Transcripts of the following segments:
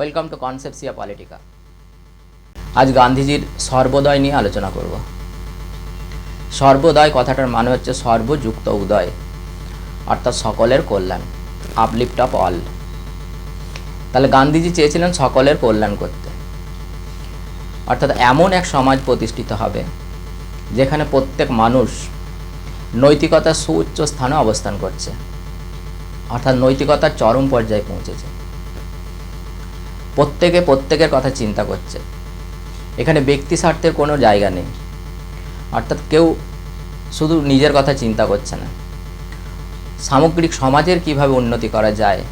Welcome to কনসেপসিয়া Politika আজ গান্ধীজির সর্বোদয় নিয়ে আলোচনা করব। সর্বোদয় কথাটার মানে হচ্ছে সর্বযুক্ত উদয়, অর্থাৎ সকলের কল্যাণ আপলিফট অফ অল তাহলে গান্ধীজি চেয়েছিলেন সকলের কল্যাণ করতে। অর্থাৎ এমন এক সমাজ প্রতিষ্ঠিত হবে, যেখানে প্রত্যেক মানুষ নৈতিকতার সুউচ্চ স্থানে অবস্থান করছে, অর্থাৎ নৈতিকতার চরম পর্যায়ে পৌঁছেছে। প্রত্যেকে প্রত্যেকের কথা চিন্তা করছে। এখানে ব্যক্তি স্বার্থের কোনো জায়গা নেই। অর্থাৎ কেউ শুধু নিজের কথা চিন্তা করছে না। সামগ্রিক সমাজের কীভাবে উন্নতি করা যায়,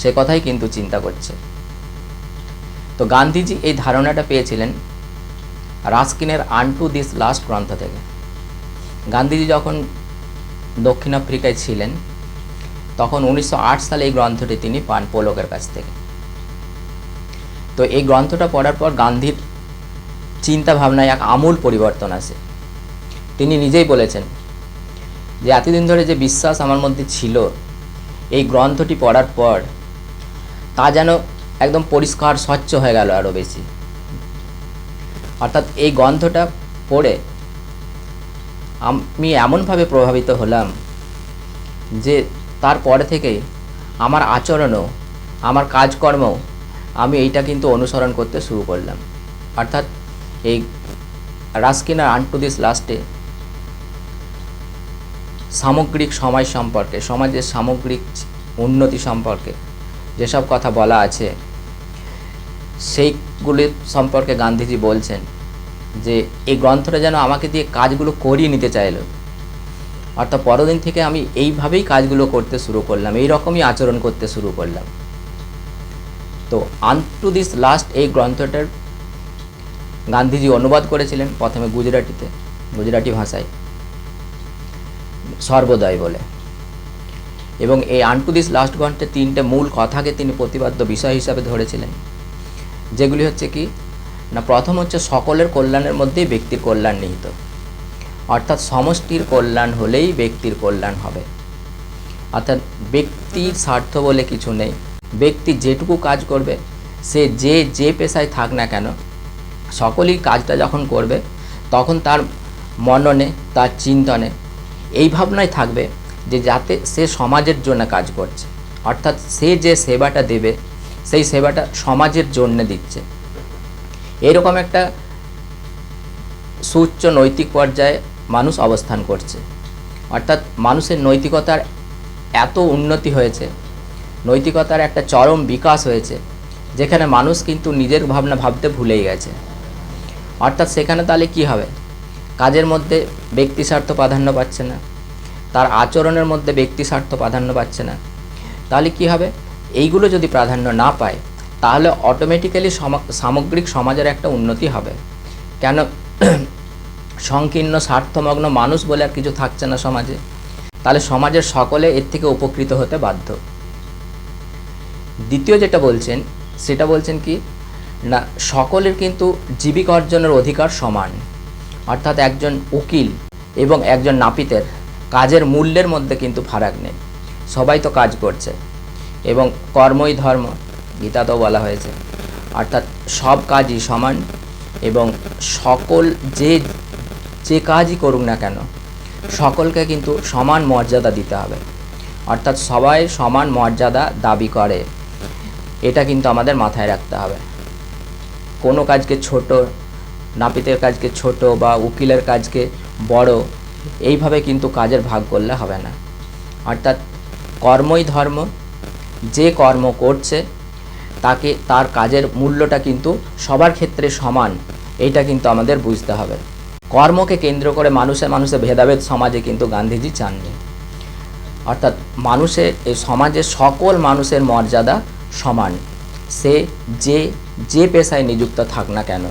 সে কথাই কিন্তু চিন্তা করছে। তো গান্ধীজি এই ধারণাটা পেয়েছিলেন রাস্কিনের আন টু দিস লাস্ট গ্রন্থ থেকে। গান্ধীজি যখন দক্ষিণ আফ্রিকায় ছিলেন, তখন উনিশশো আট সালে এই গ্রন্থটি তিনি পান পোলকের কাছ থেকে। তো এই গ্রন্থটা পড়ার পর গান্ধীর চিন্তা ভাবনায় এক আমূল পরিবর্তন আসে। তিনি নিজেই বলেছেন যে, এতদিন ধরে যে বিশ্বাস আমার মধ্যে ছিল, এই গ্রন্থটি পড়ার পর তা যেন একদম পরিষ্কার, স্বচ্ছ হয়ে গেল আরও বেশি। অর্থাৎ এই গ্রন্থটা পড়ে আমি এমনভাবে প্রভাবিত হলাম যে তারপরে থেকে আমার আচরণও, আমার কাজকর্মও আমি এইটা কিন্তু অনুসরণ করতে শুরু করলাম। অর্থাৎ এই রাস্কিনার আন টু দিস লাস্টে সামগ্রিক সমাজ সম্পর্কে, সমাজের সামগ্রিক উন্নতি সম্পর্কে যেসব কথা বলা আছে সেইগুলির সম্পর্কে গান্ধীজি বলছেন যে এই গ্রন্থটা যেন আমাকে দিয়ে কাজগুলো করিয়ে নিতে চাইলো। অর্থাৎ পরদিন থেকে আমি এইভাবেই কাজগুলো করতে শুরু করলাম এই রকমই আচরণ করতে শুরু করলাম। তো আন টু দিস লাস্ট এই গ্রন্থটার গান্ধীজি অনুবাদ করেছিলেন প্রথমে গুজরাটিতে, গুজরাটি ভাষায়, সর্বোদয় বলে। এবং এই আন টু দিস লাস্ট গ্রন্থে তিনটে মূল কথাকে তিনি প্রতিপাদ্য বিষয় হিসাবে ধরেছিলেন, যেগুলি হচ্ছে কি, না প্রথম হচ্ছে সকলের কল্যাণের মধ্যেই ব্যক্তির কল্যাণ নিহিত। অর্থাৎ সমষ্টির কল্যাণ হলেই ব্যক্তির কল্যাণ হবে। অর্থাৎ ব্যক্তির স্বার্থ বলে কিছু নেই। ব্যক্তি যেটুকু কাজ করবে, সে যে যে পেশায় থাক না কেন, সকলেই কাজটা যখন করবে, তখন তার মননে, তার চিন্তনে এই ভাবনাই থাকবে যে যাতে সে সমাজের জন্য কাজ করছে। অর্থাৎ সে যে সেবাটা দেবে, সেই সেবাটা সমাজের জন্য দিচ্ছে। এরকম একটা সুউচ্চ নৈতিক পর্যায়ে মানুষ অবস্থান করছে। অর্থাৎ মানুষের নৈতিকতার এত উন্নতি হয়েছে নৈতিকতার একটা চরম বিকাশ হয়েছে, যেখানে মানুষ কিন্তু নিজের ভাবনা ভাবতে ভুলেই গেছে। অর্থাৎ সেখানে তাহলে কি হবে? কাজের মধ্যে ব্যক্তি স্বার্থ প্রাধান্য পাচ্ছে না, তার আচরণের মধ্যে ব্যক্তি স্বার্থ প্রাধান্য পাচ্ছে না। তাহলে কি হবে? এইগুলো যদি প্রাধান্য না পায়, তাহলে অটোমেটিক্যালি সামগ্রিক সমাজের একটা উন্নতি হবে। কেন? সংকীর্ণ, স্বার্থমগ্ন মানুষ বলে আর কিছু থাকছে না সমাজে। তাহলে সমাজের সকলে এর থেকে উপকৃত হতে বাধ্য। দ্বিতীয় যেটা বলছেন, সেটা বলছেন কি, না, সকলের কিন্তু জীবিকা অর্জনের অধিকার সমান। অর্থাৎ একজন উকিল এবং একজন নাপিতের কাজের মূল্যের মধ্যে কিন্তু ফারাক নেই। সবাই তো কাজ করছে এবং কর্মই ধর্ম, গীতাতেও বলা হয়েছে। অর্থাৎ সব কাজই সমান এবং সকল যে যে কাজই করুক না কেন, সকলকে কিন্তু সমান মর্যাদা দিতে হবে। অর্থাৎ সবাই সমান মর্যাদা দাবি করে। এটা কিন্তু আমাদের মাথায় রাখতে হবে। কোনো কাজকে ছোট, নাপিতের কাজকে ছোট বা উকিলের কাজকে বড়, এইভাবে কিন্তু কাজের ভাগ করলে হবে না। অর্থাৎ কর্মই ধর্ম, যে কর্ম করছে, তাকে, তার কাজের মূল্যটা কিন্তু সবার ক্ষেত্রে সমান, এইটা কিন্তু আমাদের বুঝতে হবে। কর্মকে কেন্দ্র করে মানুষের মানুষের ভেদাভেদ সমাজে কিন্তু গান্ধীজি চাননি। অর্থাৎ মানুষের এই সমাজের সকল মানুষের মর্যাদা সমান। সে যে যে পেশায় নিযুক্ত থাক না কেন,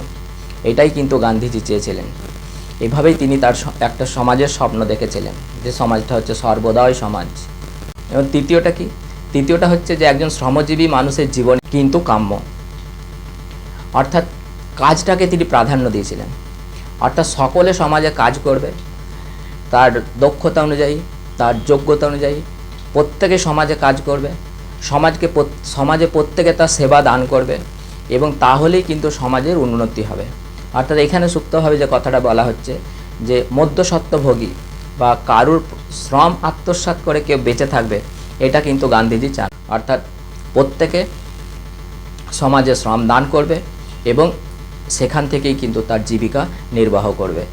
এটাই কিন্তু গান্ধীজি চেয়েছিলেন। এভাবেই তিনি তার একটা সমাজের স্বপ্ন দেখেছিলেন, যে সমাজটা হচ্ছে সর্বদয় সমাজ। এবং তৃতীয়টা কি? তৃতীয়টা হচ্ছে যে একজন শ্রমজীবী মানুষের জীবন কিন্তু কাম্য। অর্থাৎ কাজটাকে তিনি প্রাধান্য দিয়েছিলেন। অর্থাৎ সকলে সমাজে কাজ করবে, তার দক্ষতা অনুযায়ী, তার যোগ্যতা অনুযায়ী প্রত্যেকে সমাজে কাজ করবে সমাজকে সমাজে প্রত্যেকে তার সেবা দান করবে এবং তাহলেই কিন্তু সমাজের উন্নতি হবে। অর্থাৎ এখানে সুপ্তভাবে যে কথাটা বলা হচ্ছে যে মধ্যসত্ত্বভোগী বা কারুর শ্রম আত্মসাৎ করে কেউ বেঁচে থাকবে, এটা কিন্তু গান্ধীজি চান। অর্থাৎ প্রত্যেকে সমাজে শ্রম দান করবে এবং সেখান থেকেই কিন্তু তার জীবিকা নির্বাহ করবে।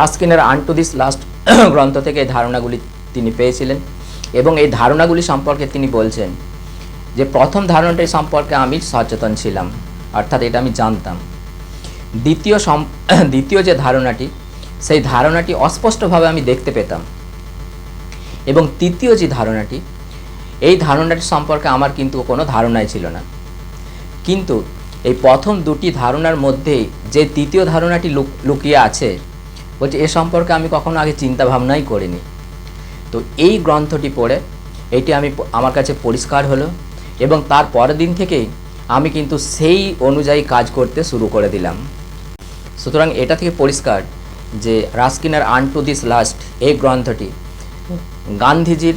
রাস্কিনের আন টু দিস লাস্ট গ্রন্থ থেকে এই ধারণাগুলি তিনি পেয়েছিলেন এবং এই ধারণাগুলি সম্পর্কে তিনি বলছেন যে প্রথম ধারণাটি সম্পর্কে আমি সচেতন ছিলাম, অর্থাৎ এটা আমি জানতাম। দ্বিতীয় দ্বিতীয় যে ধারণাটি, সেই ধারণাটি অস্পষ্টভাবে আমি দেখতে পেতাম। এবং তৃতীয় যে ধারণাটি, এই ধারণাটি সম্পর্কে আমার কিন্তু কোনো ধারণাই ছিল না। কিন্তু এই প্রথম দুটি ধারণার মধ্যেই যে তৃতীয় ধারণাটি লুক- লুকিয়ে আছে, বলছে এ সম্পর্কে আমি কখনো আগে চিন্তা ভাবনাই করিনি। তো এই গ্রন্থটি পড়ে, এটি আমি আমার কাছে পরিষ্কার হলো। এবং তার পরের দিন থেকেই আমি কিন্তু সেই অনুযায়ী কাজ করতে শুরু করে দিলাম। সুতরাং এটা থেকে পরিষ্কার যে রাস্কিনার আন টু দিস লাস্ট এই গ্রন্থটি গান্ধীজির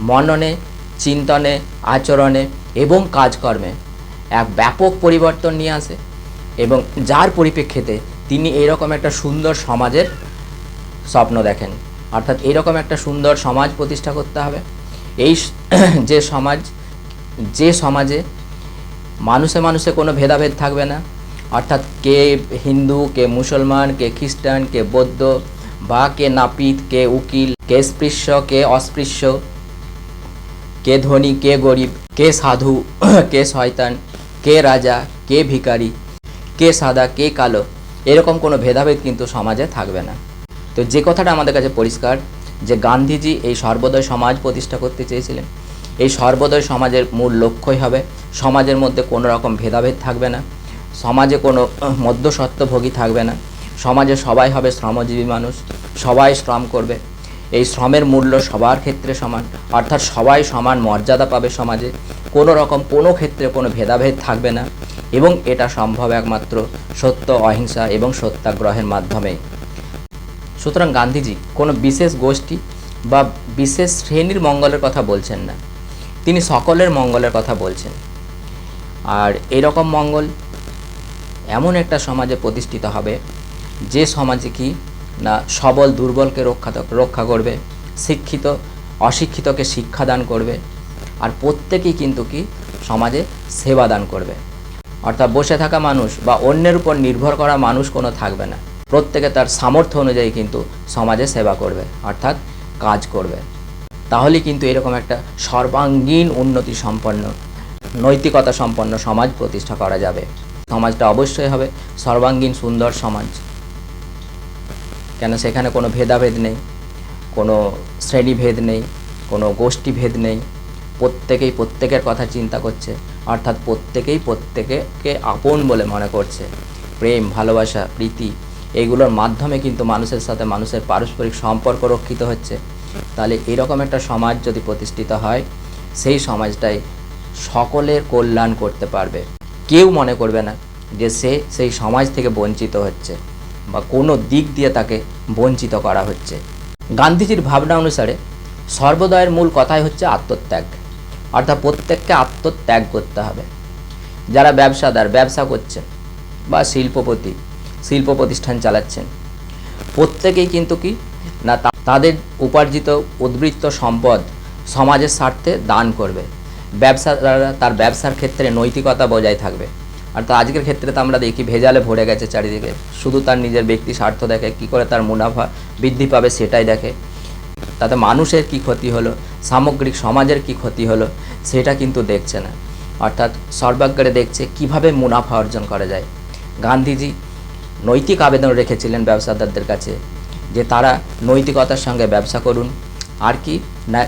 মননে, চিন্তনে, আচরণে এবং কাজকর্মে এক ব্যাপক পরিবর্তন নিয়ে আসে এবং যার পরিপ্রেক্ষিতে তিনি এরকম একটা সুন্দর সমাজের স্বপ্ন দেখেন। অর্থাৎ এরকম একটা সুন্দর সমাজ প্রতিষ্ঠা করতে হবে। এই যে সমাজ যে সমাজে মানুষে মানুষে কোনো ভেদাভেদ থাকবে না। অর্থাৎ কে হিন্দু, কে মুসলমান, কে খ্রিস্টান, কে বৌদ্ধ বা কে নাপিত, কে উকিল, কে স্পৃশ্য, কে অস্পৃশ্য, কে ধনী, কে গরিব, কে সাধু, কে শয়তান, কে রাজা, কে ভিখারি, কে সাদা, কে কালো, এরকম কোনো ভেদাভেদ কিন্তু সমাজে থাকবে না। তো যে কথাটা আমাদের কাছে পরিষ্কার, যে গান্ধীজি এই সর্বোদয় সমাজ প্রতিষ্ঠা করতে চেয়েছিলেন এই সর্বোদয় সমাজের মূল লক্ষ্যই হবে। সমাজের মধ্যে কোনো রকম ভেদাভেদ থাকবে না। সমাজে কোনো আহ, মধ্যস্বত্বভোগী থাকবে না। সমাজে সবাই হবে শ্রমজীবী মানুষ। সবাই শ্রম করবে। এই শ্রমের মূল্য সবার ক্ষেত্রে সমান। অর্থাৎ সবাই সমান মর্যাদা পাবে সমাজে। কোনো রকম কোনো ক্ষেত্রে কোনো ভেদাভেদ থাকবে না। এবং এটা সম্ভব একমাত্র সত্য অহিংসা এবং সত্যাগ্রহের মাধ্যমে। সুতরাং গান্ধীজি কোনো বিশেষ গোষ্ঠী বা বিশেষ শ্রেণির মঙ্গলের কথা বলছেন না। তিনি সকলের মঙ্গলের কথা বলছেন। আর এরকম মঙ্গল এমন একটা সমাজে প্রতিষ্ঠিত হবে, যে সমাজে কি না সবল দুর্বলকে রক্ষা রক্ষা করবে, শিক্ষিত, অশিক্ষিতকে শিক্ষাদান করবে, আর প্রত্যেকেই কিন্তু কি সমাজে সেবা দান করবে। অর্থাৎ বসে থাকা মানুষ বা অন্যের উপর নির্ভর করা মানুষ কোনো থাকবে না। প্রত্যেকে তার সামর্থ্য অনুযায়ী কিন্তু সমাজে সেবা করবে, অর্থাৎ কাজ করবে। তাহলে কিন্তু এরকম একটা সর্বাঙ্গীন উন্নতি সম্পন্ন, নৈতিকতা সম্পন্ন সমাজ প্রতিষ্ঠা করা যাবে। সমাজটা অবশ্যই হবে সর্বাঙ্গীন সুন্দর সমাজ। কেন সেখানে কোনো ভেদাভেদ নেই, কোনো শ্রেণীভেদ নেই, কোনো গোষ্ঠীভেদ নেই। প্রত্যেকেই প্রত্যেকের কথা চিন্তা করছে, অর্থাৎ প্রত্যেকেই প্রত্যেকে আপন বলে মনে করছে। প্রেম, ভালোবাসা, প্রীতি এইগুলোর মাধ্যমে কিন্তু মানুষের সাথে মানুষের পারস্পরিক সম্পর্ক রক্ষিত হচ্ছে। তাহলে এরকম একটা সমাজ যদি প্রতিষ্ঠিত হয়, সেই সমাজটাই সকলের কল্যাণ করতে পারবে। কেউ মনে করবে না যে সে সেই সমাজ থেকে বঞ্চিত হচ্ছে বা কোনো দিক দিয়ে তাকে বঞ্চিত করা হচ্ছে। গান্ধীজির ভাবনা অনুসারে সর্বদয়ের মূল কথাই হচ্ছে আত্মত্যাগ। অর্থাৎ প্রত্যেককে আত্মত্যাগ করতে হবে। যারা ব্যবসাদার, ব্যবসা করছেন বা শিল্পপতি, শিল্প প্রতিষ্ঠান চালাচ্ছেন, প্রত্যেকেই কিন্তু কি না তা- তাদের উপার্জিত উদ্বৃত্ত সম্পদ সমাজের স্বার্থে দান করবে। ব্যবসাদাররা তার ব্যবসার ক্ষেত্রে নৈতিকতা বজায় থাকবে। অর্থাৎ আজকের ক্ষেত্রে তো আমরা দেখি, ভেজালে ভরে গেছে চারিদিকে। শুধু তার নিজের ব্যক্তি স্বার্থ দেখে, কী করে তার মুনাফা বৃদ্ধি পাবে সেটাই দেখে। তাতে মানুষের কি ক্ষতি হলো? সামগ্রিক সমাজের কি ক্ষতি হলো? সেটা কিন্তু দেখছে না। অর্থাৎ সর্বাগ্রে দেখছে কীভাবে মুনাফা অর্জন করা যায়। গান্ধীজি নৈতিক আবেদন রেখেছিলেন ব্যবসাদারদের কাছে। যে তারা নৈতিকতার সঙ্গে ব্যবসা করুন। আর কি, না,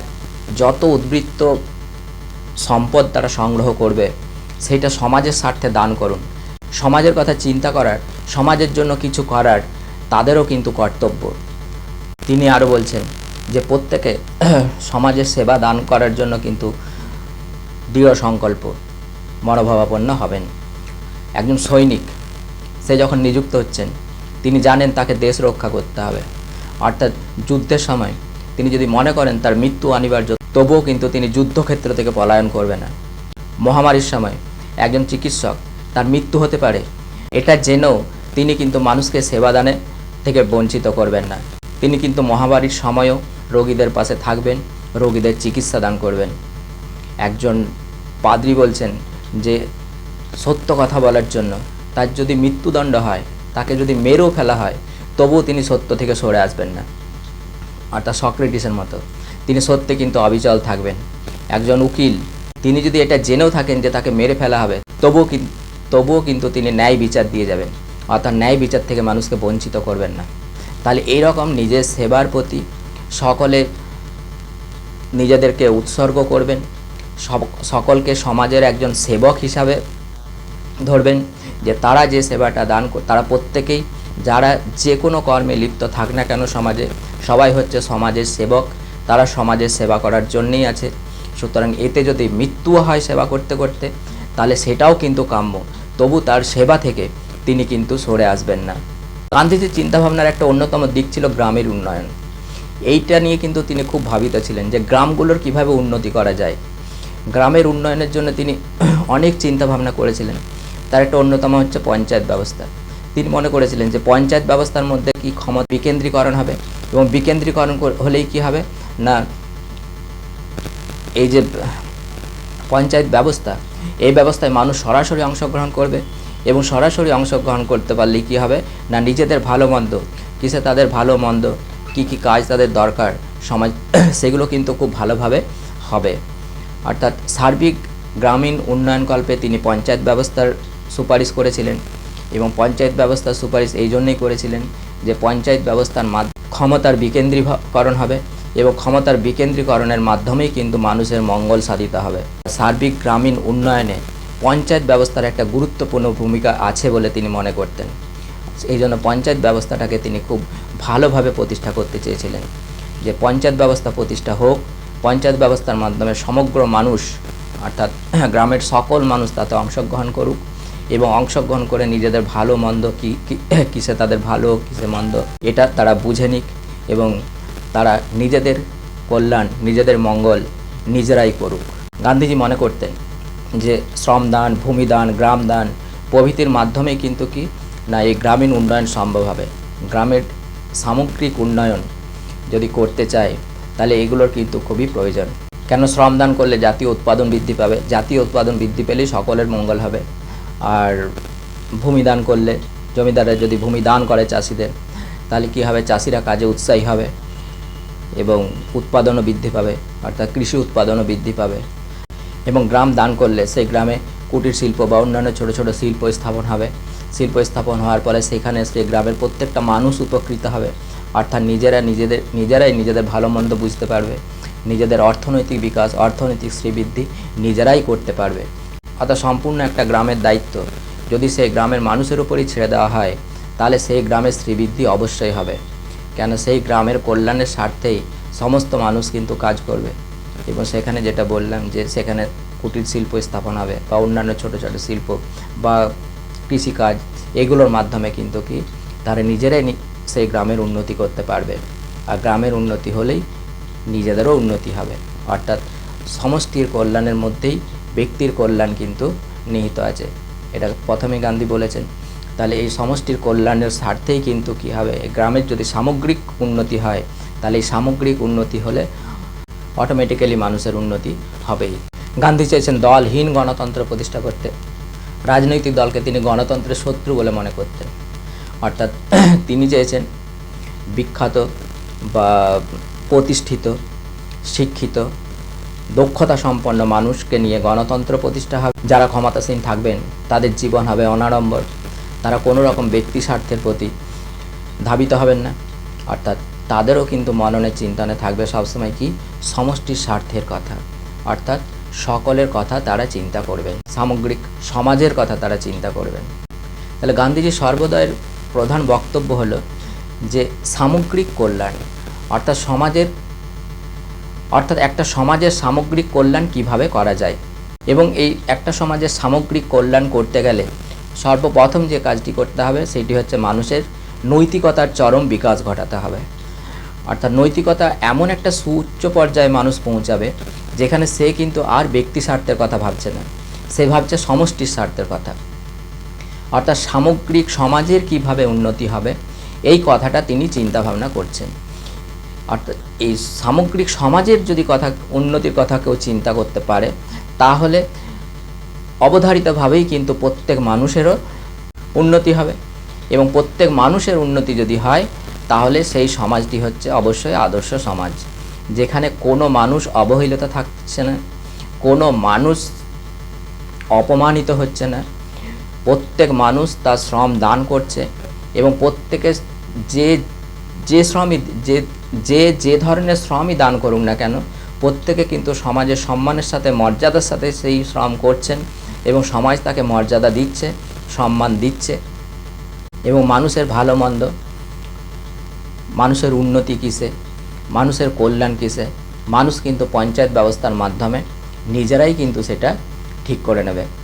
যত উদ্বৃত্ত সম্পদ তারা সংগ্রহ করবে, সেটা সমাজের স্বার্থে দান করুন। সমাজের কথা চিন্তা করার, সমাজের জন্য কিছু করার তাদেরও কিন্তু কর্তব্য। তিনি আরও বলছেন যে প্রত্যেকে সমাজের সেবা দান করার জন্য কিন্তু দৃঢ় সংকল্প, মনোভাবাপন্ন হবেন। একজন সৈনিক, সে যখন নিযুক্ত হচ্ছেন তিনি জানেন তাকে দেশ রক্ষা করতে হবে। অর্থাৎ যুদ্ধের সময় তিনি যদি মনে করেন তার মৃত্যু অনিবার্য, তবুও কিন্তু তিনি যুদ্ধক্ষেত্র থেকে পলায়ন করবে না। মহামারীর সময় একজন চিকিৎসক তার মৃত্যু হতে পারে, এটা জেনেও তিনি কিন্তু মানুষকে সেবাদানে থেকে বঞ্চিত করবেন না। তিনি কিন্তু মহামারীর সময়ও রোগীদের পাশে থাকবেন, রোগীদের চিকিৎসা দান করবেন। একজন পাদ্রী বলছেন যে, সত্য কথা বলার জন্য তার যদি মৃত্যুদণ্ড হয় তাকে যদি মেরেও ফেলা হয়, তবুও তিনি সত্য থেকে সরে আসবেন না। অর্থাৎ সক্রেটিসের মতো। তিনি সত্যে কিন্তু অবিচল থাকবেন। একজন উকিল, তিনি যদি এটা জেনেও থাকেন যে তাকে মেরে ফেলা হবে, তবুও তবুও কিন্তু তিনি ন্যায় বিচার দিয়ে যাবেন। অর্থাৎ ন্যায় বিচার থেকে মানুষকে বঞ্চিত করবেন না। তাহলে এইরকম নিজের সেবার প্রতি সকলে নিজেদেরকে উৎসর্গ করবেন সকলকে সমাজের একজন সেবক হিসাবে ধরবেন যে তারা যে সেবাটা দান তারা প্রত্যেকেই, যারা যে কোনো কর্মে লিপ্ত থাক না কেন সমাজে, সবাই হচ্ছে সমাজের সেবক। তারা সমাজের সেবা করার জন্যেই আছে। সুতরাং এতে যদি মৃত্যু হয় সেবা করতে করতে, তাহলে সেটাও কিন্তু কাম্য। তবু তার সেবা থেকে তিনি কিন্তু সরে আসবেন না। গান্ধীজির চিন্তাভাবনার একটা অন্যতম দিক ছিল গ্রামের উন্নয়ন। এইটা নিয়ে কিন্তু তিনি খুব ভাবিত ছিলেন যে গ্রামগুলোর কীভাবে উন্নতি করা যায়। গ্রামের উন্নয়নের জন্য তিনি অনেক চিন্তা ভাবনা করেছিলেন। তার একটা অন্যতম হচ্ছে পঞ্চায়েত ব্যবস্থা। তিনি মনে করেছিলেন যে পঞ্চায়েত ব্যবস্থার মধ্যে কি ক্ষমতা বিকেন্দ্রীকরণ হবে এবং বিকেন্দ্রীকরণ হলেই কি হবে? না, এই যে পঞ্চায়েত ব্যবস্থা, এই ব্যবস্থায় মানুষ সরাসরি অংশগ্রহণ করবে এবং সরাসরি অংশগ্রহণ করতে পারলেই কী হবে? না, নিজেদের ভালো মন্দ, কিসে তাদের ভালো মন্দ, কী কী কাজ তাদের দরকার, সমাজ, সেগুলো কিন্তু খুব ভালোভাবে হবে। অর্থাৎ সার্বিক গ্রামীণ উন্নয়নকল্পে তিনি পঞ্চায়েত ব্যবস্থার সুপারিশ করেছিলেন এবং পঞ্চায়েত ব্যবস্থার সুপারিশ এই জন্যই করেছিলেন যে পঞ্চায়েত ব্যবস্থার ক্ষমতার বিকেন্দ্রীকরণ হবে এবং ক্ষমতার বিকেন্দ্রীকরণের মাধ্যমেই কিন্তু মানুষের মঙ্গল সাধিত হবে। সার্বিক গ্রামীণ উন্নয়নে পঞ্চায়েত ব্যবস্থার একটা গুরুত্বপূর্ণ ভূমিকা আছে বলে তিনি মনে করতেন। এই জন্য পঞ্চায়েত ব্যবস্থাটাকে তিনি খুব ভালোভাবে প্রতিষ্ঠা করতে চেয়েছিলেন। যে পঞ্চায়েত ব্যবস্থা প্রতিষ্ঠা হোক, পঞ্চায়েত ব্যবস্থার মাধ্যমে সমগ্র মানুষ, অর্থাৎ গ্রামের সকল মানুষ তাতে অংশগ্রহণ করুক এবং অংশগ্রহণ করে নিজেদের ভালো, মন্দ, কী কিসে তাদের ভালো, কিসে মন্দ, এটা তারা বুঝে নিক এবং তারা নিজেদের কল্যাণ, নিজেদের মঙ্গল নিজেরাই করুক। গান্ধীজি মনে করতেন যে শ্রমদান ভূমিদান গ্রামদান প্রভৃতির মাধ্যমে কিন্তু কি না এই গ্রামীণ উন্নয়ন সম্ভব হবে। গ্রামের সামগ্রিক উন্নয়ন যদি করতে চায়, তাহলে এগুলোর কিন্তু খুবই প্রয়োজন। কেন শ্রমদান করলে জাতীয় উৎপাদন বৃদ্ধি পাবে? জাতীয় উৎপাদন বৃদ্ধি পেলেই সকলের মঙ্গল হবে। আর ভূমিদান করলে, জমিদাররা যদি ভূমি দান করে চাষিদের, তাহলে কী হবে? চাষিরা কাজে উৎসাহী হবে এবং উৎপাদনও বৃদ্ধি পাবে, অর্থাৎ কৃষি উৎপাদনও বৃদ্ধি পাবে। এবং গ্রাম দান করলে সেই গ্রামে কুটির শিল্প বা অন্যান্য ছোটো ছোটো শিল্প স্থাপন হবে। শিল্প স্থাপন হওয়ার পরে সেখানে সেই গ্রামের প্রত্যেকটা মানুষ উপকৃত হবে। অর্থাৎ নিজেরা নিজেদের, নিজেরাই নিজেদের ভালো মন্দ বুঝতে পারবে। নিজেদের অর্থনৈতিক বিকাশ, অর্থনৈতিক শ্রীবৃদ্ধি নিজেরাই করতে পারবে। অর্থাৎ সম্পূর্ণ একটা গ্রামের দায়িত্ব। যদি সেই গ্রামের মানুষের উপরই ছেড়ে দেওয়া হয়, তাহলে সেই গ্রামের শ্রীবৃদ্ধি অবশ্যই হবে। কেন সেই গ্রামের কল্যাণের স্বার্থেই সমস্ত মানুষ কিন্তু কাজ করবে। এবং সেখানে যেটা বললাম যে সেখানে কুটির শিল্প স্থাপন হবে বা অন্যান্য ছোট ছোট শিল্প বা কৃষিকাজ, এগুলোর মাধ্যমে কিন্তু কি তারা নিজেরাই সেই গ্রামের উন্নতি করতে পারবে। আর গ্রামের উন্নতি হলেই নিজেদেরও উন্নতি হবে। অর্থাৎ সমষ্টির কল্যাণের মধ্যেই ব্যক্তির কল্যাণ কিন্তু নিহিত আছে। এটা প্রথমে গান্ধী বলেছেন। তাহলে এই সমষ্টির কল্যাণের স্বার্থেই কিন্তু কী হবে? গ্রামের যদি সামগ্রিক উন্নতি হয়, তাহলে এই সামগ্রিক উন্নতি হলে অটোমেটিক্যালি মানুষের উন্নতি হবেই। গান্ধী চেয়েছেন দলহীন গণতন্ত্র প্রতিষ্ঠা করতে। রাজনৈতিক দলকে তিনি গণতন্ত্রের শত্রু বলে মনে করতেন। অর্থাৎ তিনি চেয়েছেন বিখ্যাত বা প্রতিষ্ঠিত, শিক্ষিত দক্ষতা সম্পন্ন মানুষকে নিয়ে গণতন্ত্র প্রতিষ্ঠা হবে। যারা ক্ষমতাসীন থাকবেন, তাদের জীবন হবে অনাড়ম্বর। তারা কোনো রকম ব্যক্তি স্বার্থের প্রতি ধাবিত হবেন না। অর্থাৎ তাদেরও কিন্তু মননের চিন্তনে থাকবে সবসময় কি? সমষ্টির স্বার্থের কথা। অর্থাৎ সকলের কথা তারা চিন্তা করবেন। সামগ্রিক সমাজের কথা তারা চিন্তা করবেন। তাহলে গান্ধীজি সর্বদয়ের প্রধান বক্তব্য হলো যে সামগ্রিক কল্যাণ, অর্থাৎ সমাজের অর্থাৎ একটা সমাজের সামগ্রিক কল্যাণ কীভাবে করা যায়? এবং এই একটা সমাজের সামগ্রিক কল্যাণ করতে গেলে সর্বপ্রথম যে কাজটি করতে হবে সেটি হচ্ছে মানুষের নৈতিকতার চরম বিকাশ ঘটাতে হবে। অর্থাৎ নৈতিকতা এমন একটা সুউচ্চ পর্যায়ে মানুষ পৌঁছাবে যেখানে সে কিন্তু আর ব্যক্তি স্বার্থের কথা ভাবছে না। সে ভাবছে সমষ্টির স্বার্থের কথা। অর্থাৎ সামগ্রিক সমাজের কীভাবে উন্নতি হবে, এই কথাটা তিনি চিন্তা ভাবনা করছেন। অর্থাৎ এই সামগ্রিক সমাজের যদি কথা, উন্নতির কথা কেউ চিন্তা করতে পারে, তাহলে অবধারিতভাবেই কিন্তু প্রত্যেক মানুষেরও উন্নতি হবে। এবং প্রত্যেক মানুষের উন্নতি যদি হয়, তাহলে সেই সমাজটি হচ্ছে অবশ্যই আদর্শ সমাজ। যেখানে কোনো মানুষ অবহেলিত থাকছে না, কোনো মানুষ অপমানিত হচ্ছে না, প্রত্যেক মানুষ তার শ্রম দান করছে এবং প্রত্যেকে যে যে শ্রমই, যে যে যে ধরনের শ্রমই দান করুক না কেন, প্রত্যেকে কিন্তু সমাজের সম্মানের সাথে, মর্যাদার সাথে সেই শ্রম করছেন এবং সমাজ তাকে মর্যাদা দিচ্ছে, সম্মান দিচ্ছে এবং মানুষের ভালো মন্দ, মানুষের উন্নতি কিসে, মানুষের কল্যাণ কিসে, মানুষ কিন্তু পঞ্চায়েত ব্যবস্থার মাধ্যমে নিজেরাই কিন্তু সেটা ঠিক করে নেবে।